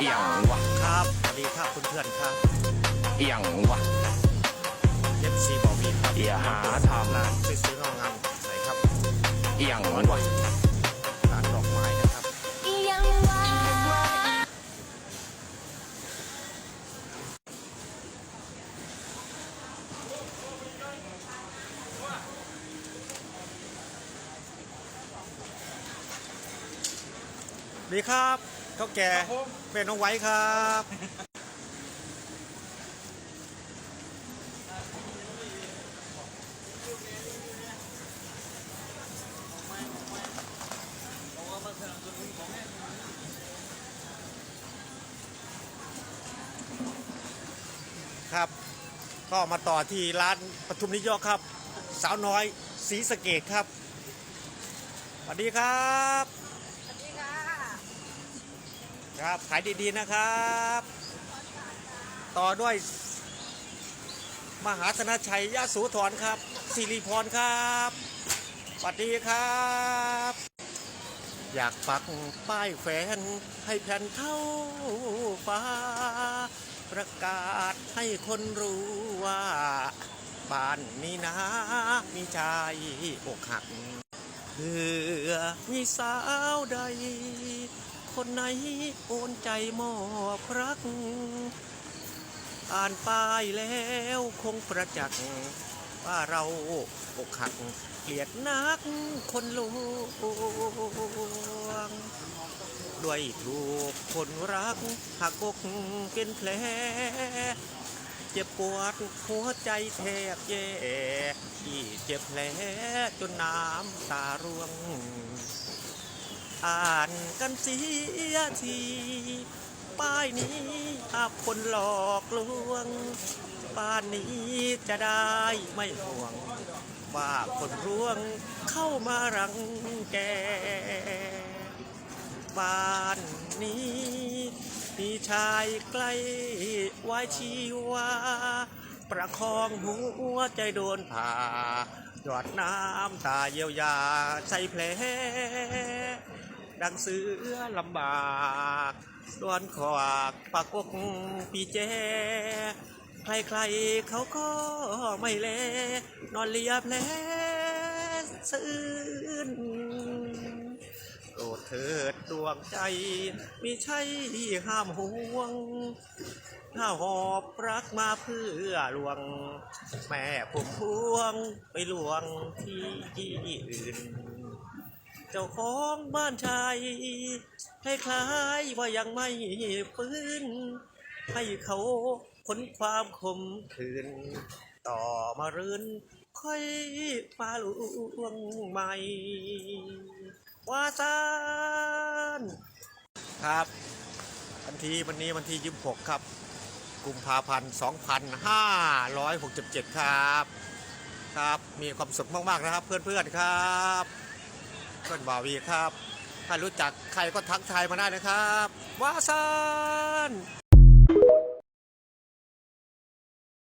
เอียงวะครับสวัสดีครับคุณเพื่อนครับเอียงวะเอฟซีบอกมีครับอย่าหาทำร้านซื้อๆงามๆใส่ครับเอียงวะร้านดอกไม้นะครับอีหยังวะดีครับ เท่าแก่เป็นน้องไว้ครับ ครับ ก็มาต่อที่ร้านปทุมนิยมครับ สาวน้อยสีสะเกตครับสวัสดีครับสวัสดีค่ะ ครับขายดีๆนะครับ ต่อด้วย มหาธนชัยยะสูธรครับสิริพรครับสวัสดีครับ อยากปักป้ายแฟนให้แผ่นเท่าฟ้า ประกาศให้คนรู้ว่าบ้านนี้นะมีชายอกหักเพื่อมีสาวใด คนไหนโอนใจมอบรัก อ่านป้ายแล้วคงประจักษ์ว่าเราอกหักเกลียดนักคนลวง ด้วยถูกคนรักหักอกเป็นแผล เจ็บปวดหัวใจแทบแย่ที่เจ็บแผลจนน้ำตาร่วง อ่านกันเสียทีป้ายนี้อาคนหลอกลวงป้านนี้จะได้ไม่ห่วง ว่าคนร่วงเข้ามารังแกบ้านนี้มีชายใกล้ไว้ชีวาประคองหัวใจโดนผ่าหยดน้ำตาเยียวยาใส่แผล ดังเสือลำบากดวนขวากปากกกปีแจใครๆเขาก็ไม่แลนอนเลียแผลซื่นโปรดเถิดดวงใจมิใช่ห้ามห่วงถ้าหอบรักมาเพื่อลวง แม่ผมพวงไปลวงที่อื่น เจ้าของบ้านชายคล้ายๆว่ายังไม่ฟื้น ให้เขาค้นความคมคืนต่อมารืนค่อยมาลวงใหม่ว่าซานครับวันที่วันนี้วันที่26ครับ กุมภาพันธ์2567ครับ ครับ มีความสุขมาก ๆ นะครับ เพื่อน ๆ ครับ เพื่อนบ่าวีครับ ถ้ารู้จักใครก็ทักทายมาได้นะครับ ว่าซาน